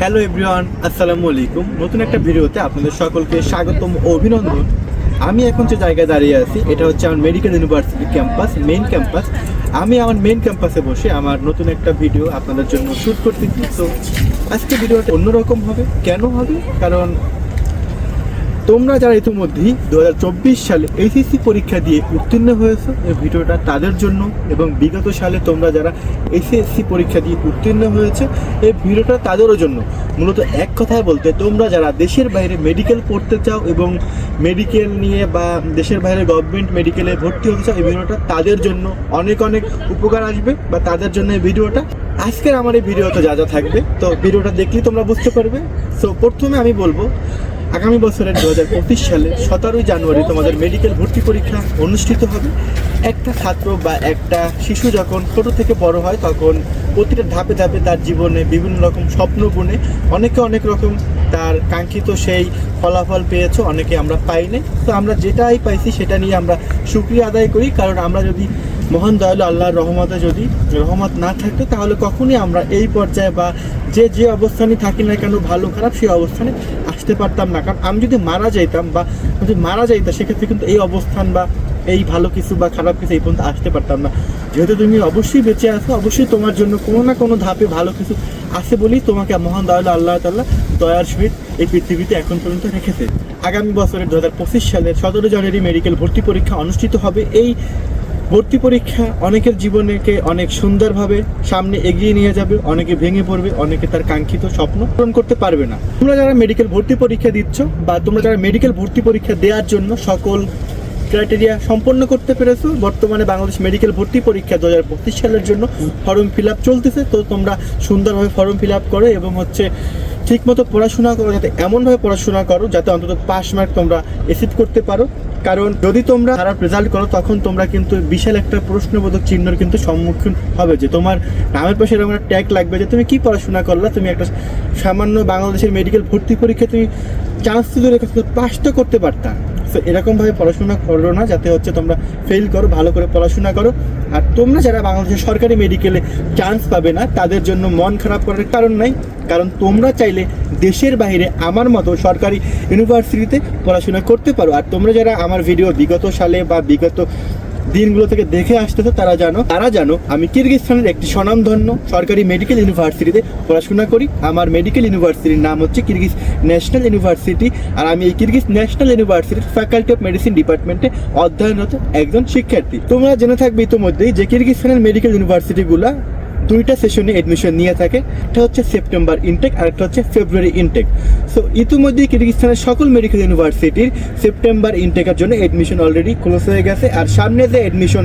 Hello everyone, আসসালামু আলাইকুম। নতুন একটা ভিডিওতে আপনাদের সকলকে স্বাগতম ও অভিনন্দন। আমি এখন যে জায়গায় দাঁড়িয়ে আছি, এটা হচ্ছে আমার medical university campus, main campus. আমি আমার মেইন ক্যাম্পাসে বসে আমার নতুন একটা ভিডিও আপনাদের জন্য শ্যুট করতেছি। তো আজকে ভিডিওটা অন্যরকম হবে। কেন হবে? কারণ তোমরা যারা ইতিমধ্যেই দু হাজার চব্বিশ সালে এইচএসসি পরীক্ষা দিয়ে উত্তীর্ণ হয়েছো, এই ভিডিওটা তাদের জন্য এবং বিগত সালে তোমরা যারা এইচএসসি পরীক্ষা দিয়ে উত্তীর্ণ হয়েছে, এই ভিডিওটা তাদেরও জন্য। মূলত এক কথায় বলতে, তোমরা যারা দেশের বাইরে মেডিকেল পড়তে চাও এবং মেডিকেল নিয়ে বা দেশের বাইরে গভর্নমেন্ট মেডিকেলে ভর্তি হতে চাও, এই ভিডিওটা তাদের জন্য অনেক অনেক উপকার আসবে বা তাদের জন্য এই ভিডিওটা। আজকের আমার এই ভিডিওতে যা যা থাকবে, তো ভিডিওটা দেখলেই তোমরা বুঝতে পারবে। সো প্রথমে আমি বলব আগামী বছরের দু হাজার পঁচিশ সালে সতেরোই জানুয়ারি তোমাদের মেডিকেল ভর্তি পরীক্ষা অনুষ্ঠিত হবে। একটা ছাত্র বা একটা শিশু যখন ছোটো থেকে বড় হয়, তখন প্রতিটা ধাপে ধাপে তার জীবনে বিভিন্ন রকম স্বপ্ন বুনে অনেকে অনেক রকম তার কাঙ্ক্ষিত সেই ফলাফল পেয়েছ, অনেকে আমরা পাইনি তো আমরা যেটাই পাইছি সেটা নিয়ে আমরা সুক্রিয়া আদায় করি। কারণ আমরা যদি মহান দয়ালু আল্লাহর রহমতে যদি রহমত না থাকতো তাহলে কখনই আমরা এই পর্যায়ে বা যে যে অবস্থানে থাকি না কেন, ভালো খারাপ সেই অবস্থানে আসতে পারতাম না। কারণ আমি যদি মারা যাইতাম বা যদি মারা যাইতাম সেক্ষেত্রে কিন্তু এই অবস্থান বা এই ভালো কিছু বা খারাপ কিছু এই পর্যন্ত আসতে পারতাম না। যেহেতু তুমি অবশ্যই বেঁচে আছো, অবশ্যই তোমার জন্য কোনো না কোনো ধাপে ভালো কিছু আছে বলেই তোমাকে মহান দয়ালু আল্লাহ তাল্লাহ দয়ার সহিত এই পৃথিবীতে এখন পর্যন্ত রেখেছে। আগামী বছরের দু হাজার পঁচিশ সালের সতেরো জানুয়ারি মেডিকেল ভর্তি পরীক্ষা অনুষ্ঠিত হবে। এই ভর্তি পরীক্ষা অনেকের জীবনকে অনেক সুন্দরভাবে সামনে এগিয়ে নিয়ে যাবে, অনেকে ভেঙে পড়বে, অনেকে তার কাঙ্ক্ষিত স্বপ্ন পূরণ করতে পারবে না। তোমরা যারা মেডিকেল ভর্তি পরীক্ষা দিচ্ছ বা তোমরা যারা মেডিকেল ভর্তি পরীক্ষা দেওয়ার জন্য সকল ক্রাইটেরিয়া সম্পন্ন করতে পেরেছ, বর্তমানে বাংলাদেশ মেডিকেল ভর্তি পরীক্ষা দু হাজার পঁচিশ সালের জন্য ফর্ম ফিল আপ চলতেছে। তো তোমরা সুন্দরভাবে ফর্ম ফিল আপ করো এবং হচ্ছে ঠিকমতো পড়াশোনা করো, যাতে এমনভাবে পড়াশোনা করো যাতে অন্তত পাস মার্ক তোমরা এসিভ করতে পারো। কারণ যদি তোমরা খারাপ রেজাল্ট করো, তখন তোমরা কিন্তু বিশাল একটা প্রশ্নবোধক চিহ্নর কিন্তু সম্মুখীন হবে যে তোমার নামের পাশে এরকম একটা ট্যাগ লাগবে যে তুমি কি পড়াশোনা করলা, তুমি একটা সামান্য বাংলাদেশের মেডিকেল ভর্তি পরীক্ষা তুমি চান্স তুলে পাস তো করতে পারতা। তো এরকমভাবে পড়াশোনা করো না, যাতে হচ্ছে তোমরা ফেল করো, ভালো করে পড়াশোনা করো। আর তোমরা যারা বাংলাদেশের সরকারি মেডিকেলে চান্স পাবে না, তাদের জন্য মন খারাপ করার কারণ নাই। কারণ তোমরা চাইলে দেশের বাইরে আমার মতো সরকারি ইউনিভার্সিটিতে পড়াশোনা করতে পারো। আর তোমরা যারা আমার ভিডিও বিগত সালে বা বিগত দিনগুলো থেকে দেখে আসতেছে, তারা জানো তারা জানো আমি কিরগিজস্তানের একটি স্বনামধন্য সরকারি মেডিকেল ইউনিভার্সিটিতে পড়াশোনা করি। আমার মেডিকেল ইউনিভার্সিটির নাম হচ্ছে কিরগিজ ন্যাশনাল ইউনিভার্সিটি আর আমি এই কিরগিজ ন্যাশনাল ইউনিভার্সিটির ফ্যাকাল্টি অফ মেডিসিন ডিপার্টমেন্টে অধ্যয়নরত একজন শিক্ষার্থী। তোমরা জেনে থাকবে ইতোমধ্যেই যে কিরগিজস্তানের মেডিকেল ইউনিভার্সিটিগুলা দুইটা সেশনে অ্যাডমিশন নিয়ে থাকে। একটা হচ্ছে সেপ্টেম্বর ইনটেক আর একটা হচ্ছে ফেব্রুয়ারি ইনটেক সো ইতিমধ্যে কিরগিজস্তানের সকল মেডিকেল ইউনিভার্সিটির সেপ্টেম্বর ইনটেকের জন্য অ্যাডমিশন অলরেডি ক্লোজ হয়ে গেছে। আর সামনে যে এডমিশন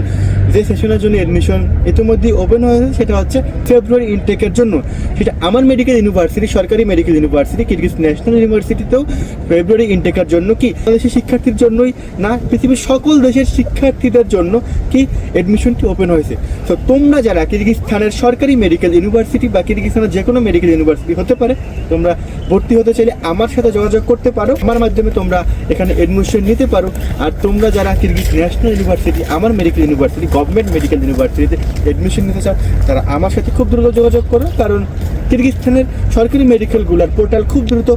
যে সেশনের জন্য এডমিশন ইতিমধ্যেই ওপেন হয়েছে সেটা হচ্ছে ফেব্রুয়ারি ইনটেকের জন্য। সেটা আমার মেডিকেল ইউনিভার্সিটি সরকারি মেডিকেল ইউনিভার্সিটি কিরগিজ ন্যাশনাল ইউনিভার্সিটিতেও ফেব্রুয়ারি ইনটেকের জন্য কি? বাংলাদেশের শিক্ষার্থীর জন্যই না, পৃথিবীর সকল দেশের শিক্ষার্থীদের জন্য কি এডমিশনটি ওপেন হয়েছে? তো তোমরা যারা কিরগিজস্তানের সরকারি মেডিকেল ইউনিভার্সিটি বা কিরগিজস্তানের যে কোনো মেডিকেল ইউনিভার্সিটি হতে পারে, তোমরা ভর্তি হতে চাইলে আমার সাথে যোগাযোগ করতে পারো। আমার মাধ্যমে তোমরা এখানে এডমিশন নিতে পারো। আর তোমরা যারা কিরগিজ ন্যাশনাল ইউনিভার্সিটি আমার মেডিকেল ইউনিভার্সিটি গভর্নমেন্ট মেডিকেল ইউনিভার্সিটিতে অ্যাডমিশন নিতে চান তারা আমার সাথে খুব দ্রুত যোগাযোগ করো কারণ কিরগিজস্তানের সরকারি মেডিকেলগুলোর পোর্টাল খুব দ্রুত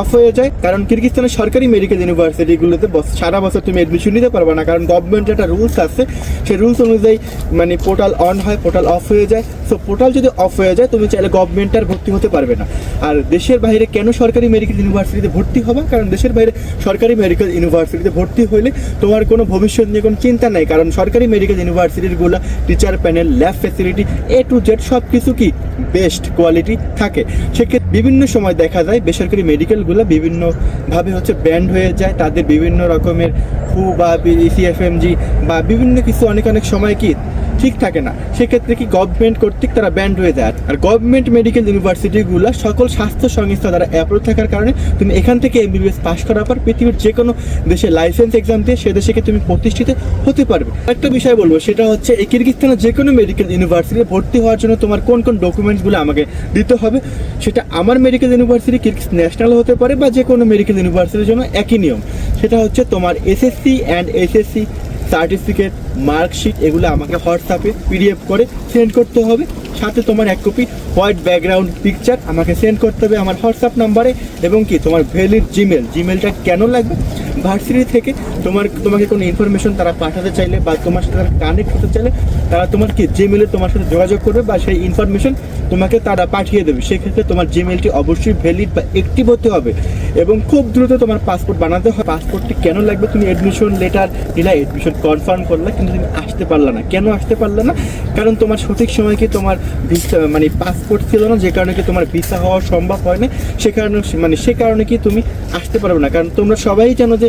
অফ হয়ে যায়। কারণ কিরগিজস্তানের সরকারি মেডিকেল ইউনিভার্সিটিগুলোতে সারা বছর তুমি এডমিশন নিতে পারবে না। কারণ গভর্নমেন্টের একটা রুলস আছে, সেই রুলস অনুযায়ী মানে পোর্টাল অন হয় পোর্টাল অফ হয়ে যায়। সো পোর্টাল যদি অফ হয়ে যায়, তুমি চাইলে গভর্নমেন্ট আর ভর্তি হতে পারবে না। আর দেশের বাইরে কেন সরকারি মেডিকেল ইউনিভার্সিটিতে ভর্তি হবা? কারণ দেশের বাইরে সরকারি মেডিকেল ইউনিভার্সিটিতে ভর্তি হলে তোমার কোনো ভবিষ্যৎ নিয়ে কোনো চিন্তা নাই। কারণ সরকারি medical ইউনিভার্সিটিগুলো teacher panel lab facility A to Z সব কিছু কি বেস্ট কোয়ালিটি থাকে। সেক্ষেত্রে বিভিন্ন সময় দেখা যায় বেসরকারি মেডিকেলগুলো বিভিন্নভাবে হচ্ছে ব্যান্ড হয়ে যায়। তাদের বিভিন্ন রকমের হু বা সিএফএমজি বা বিভিন্ন কিছু অনেক অনেক সময় কি ঠিক থাকে না। সেক্ষেত্রে কি গভর্নমেন্ট কর্তৃক তারা ব্যান্ড হয়ে যায়? আর গভর্নমেন্ট মেডিকেল ইউনিভার্সিটিগুলো সকল স্বাস্থ্য সংস্থা দ্বারা অ্যাপ্রুভ থাকার কারণে তুমি এখান থেকে এমবিবিএস পাস করার পর পৃথিবীর যে কোনো দেশে লাইসেন্স এক্সাম দিয়ে সে দেশে তুমি প্রতিষ্ঠিত হতে পারবে? একটা বিষয় বলব, সেটা হচ্ছে এই কিরগিস্তানের যে কোনো মেডিকেল ইউনিভার্সিটিতে ভর্তি হওয়ার জন্য তোমার কোন কোন ডকুমেন্টসগুলো আমাকে দিতে হবে, সেটা আমার মেডিকেল ইউনিভার্সিটি কিরগিজ ন্যাশনাল হতে পারে বা যে কোনো মেডিকেল ইউনিভার্সিটির জন্য একই নিয়ম। সেটা হচ্ছে তোমার SSC and SSC certificate marksheet এগুলো আমাকে হোয়াটসঅ্যাপে পিডিএফ করে সেন্ড করতে হবে। সাথে তোমার এক কপি হোয়াইট ব্যাকগ্রাউন্ড পিকচার আমাকে সেন্ড করতে হবে আমার হোয়াটসঅ্যাপ নাম্বারে এবং কি তোমার ভ্যালিড জিমেল জিমেলটা কেন লাগবে? ভার্সিটি থেকে তোমার, তোমাকে কোনো ইনফরমেশন তারা পাঠাতে চাইলে বা তোমার সাথে তারা কানেক্ট হতে চাইলে তারা তোমার কি জিমেলে তোমার সাথে যোগাযোগ করবে বা সেই ইনফরমেশন তোমাকে তারা পাঠিয়ে দেবে। সেক্ষেত্রে তোমার জিমেলটি অবশ্যই ভ্যালিড বা অ্যাক্টিভ হতে হবে এবং খুব দ্রুত তোমার পাসপোর্ট বানাতে হয় পাসপোর্টটি কেন লাগবে? তুমি অ্যাডমিশন লেটার দিলা অ্যাডমিশন কনফার্ম করলে, কিন্তু তুমি আসতে পারলে না। কেন আসতে পারলে না? কারণ তোমার সঠিক সময় কি তোমার ভিসা মানে পাসপোর্ট ছিল না, যে কারণে কি তোমার ভিসা হওয়া সম্ভব হয় না সে কারণে মানে সে কারণে কি তুমি আসতে পারবে না। কারণ তোমরা সবাই জানো যে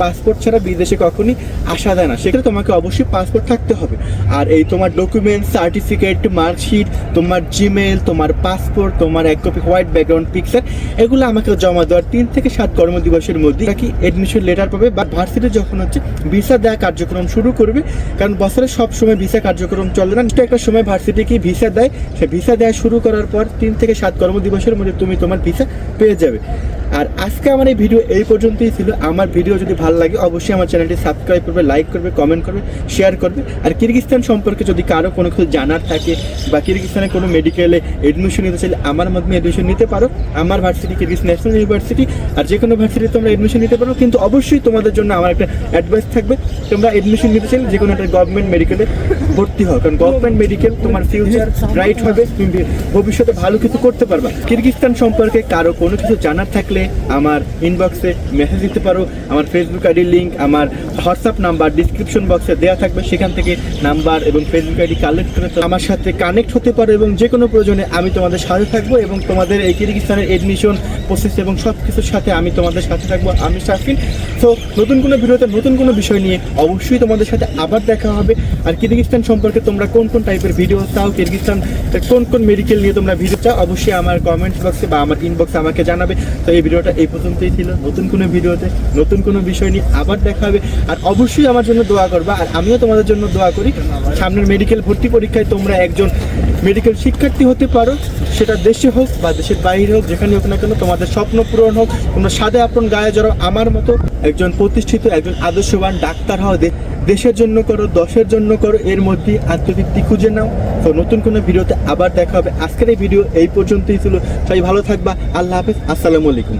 পাসপোর্ট ছাড়া বিদেশে কখনই আসা যায় না। সেক্ষেত্রে তোমাকে অবশ্যই পাসপোর্ট থাকতে হবে। আর এই তোমার ডকুমেন্ট সার্টিফিকেট মার্কশিট তোমার জিমেল তোমার পাসপোর্ট তোমার এক কপি হোয়াইট ব্যাকগ্রাউন্ড পিকচার এগুলো আমাকে জমা দেওয়ার তিন থেকে সাত কর্মদিবসের মধ্যে নাকি এডমিশন লেটার পাবে। বা ভার্সিটি যখন হচ্ছে ভিসা দেওয়া কার্যক্রম শুরু করবে, কারণ বছরে সব সময় ভিসা কার্যক্রম চলে না। একটা সময় ভার্সিটি কি ভিসা দেয়? সে ভিসা দেওয়া শুরু করার পর তিন থেকে সাত কর্মদিবসের মধ্যে তুমি তোমার ভিসা পেয়ে যাবে। আর আজকে আমার এই ভিডিও এই পর্যন্তই ছিল। আমার ভিডিও যদি ভালো লাগে, অবশ্যই আমার চ্যানেলটি সাবস্ক্রাইব করবে লাইক করবে কমেন্ট করবে শেয়ার করবে। আর কিরগিস্তান সম্পর্কে যদি কারও কোনো কিছু জানার থাকে বা কিরগিস্তানে কোনো মেডিকেলে এডমিশন নিতে চাইলে আমার মাধ্যমে এডমিশন নিতে পারো। আমার ভার্সিটি কিরগিজ ন্যাশনাল ইউনিভার্সিটি আর যে কোনো ভার্সিটি তোমরা এডমিশন নিতে পারো। কিন্তু অবশ্যই তোমাদের জন্য আমার একটা অ্যাডভাইস থাকবে, তোমরা এডমিশন নিতে চাইলে যে কোনো একটা গভর্নমেন্ট মেডিকেলে ভর্তি হও, কারণ গভর্নমেন্ট মেডিকেল তোমার ফিউচার ব্রাইট হবে, তুমি ভবিষ্যতে ভালো কিছু করতে পারবা। কিরগিস্তান সম্পর্কে কারও কোনো কিছু জানার থাকলে আমার ইনবক্সে মেসেজ দিতে পারো, আমার ফেসবুক আইডির লিঙ্ক আমার হোয়াটসঅ্যাপ নাম্বার ডিসক্রিপশন বক্সে দেওয়া থাকবে, সেখান থেকে নাম্বার এবং ফেসবুক আইডি কালেক্ট করে আমার সাথে কানেক্ট হতে পারো এবং যে কোনো প্রয়োজনে আমি তোমাদের সাথে থাকব এবং তোমাদের এই কিরগিস্তানের এডমিশন প্রসেস এবং সব কিছুর সাথে আমি তোমাদের সাথে থাকব, আমি শাফিন তো নতুন কোনো ভিডিওতে নতুন কোনো বিষয় নিয়ে অবশ্যই তোমাদের সাথে আবার দেখা হবে। আর কিরগিস্তান সম্পর্কে তোমরা কোন কোন টাইপের ভিডিও চাও কিরগিস্তান কোন কোন মেডিকেল নিয়ে তোমরা ভিডিও চাও, অবশ্যই আমার কমেন্টস বক্সে বা আমার ইনবক্সে আমাকে জানাবে। তো এই ভিডিওটা এই পর্যন্তই ছিল। নতুন কোনো ভিডিওতে নতুন কোনো বিষয় নিয়ে আবার দেখা হবে। আর অবশ্যই আমার জন্য দোয়া করবা। আর আমিও তোমাদের জন্য দোয়া করি। সামনের মেডিকেল ভর্তি পরীক্ষায় তোমরা একজন মেডিকেল শিক্ষার্থী হতে পারো। সেটা দেশে হোক বা দেশের বাইরে হোক, যেখানে হোক না কেন, তোমাদের স্বপ্ন পূরণ হোক। তোমরা সাদে আপন গায়ে জড়ো আমার মতো একজন প্রতিষ্ঠিত, একজন আদর্শবান ডাক্তার হও দেশের জন্য করো, দশের জন্য করো, এর মধ্যে আত্মতৃপ্তি খুঁজে নাও। তো নতুন কোনো ভিডিওতে আবার দেখা হবে। আজকের এই ভিডিও এই পর্যন্তই ছিল। সবাই ভালো থাকবা। আল্লাহ হাফেজ। আসসালামু আলাইকুম।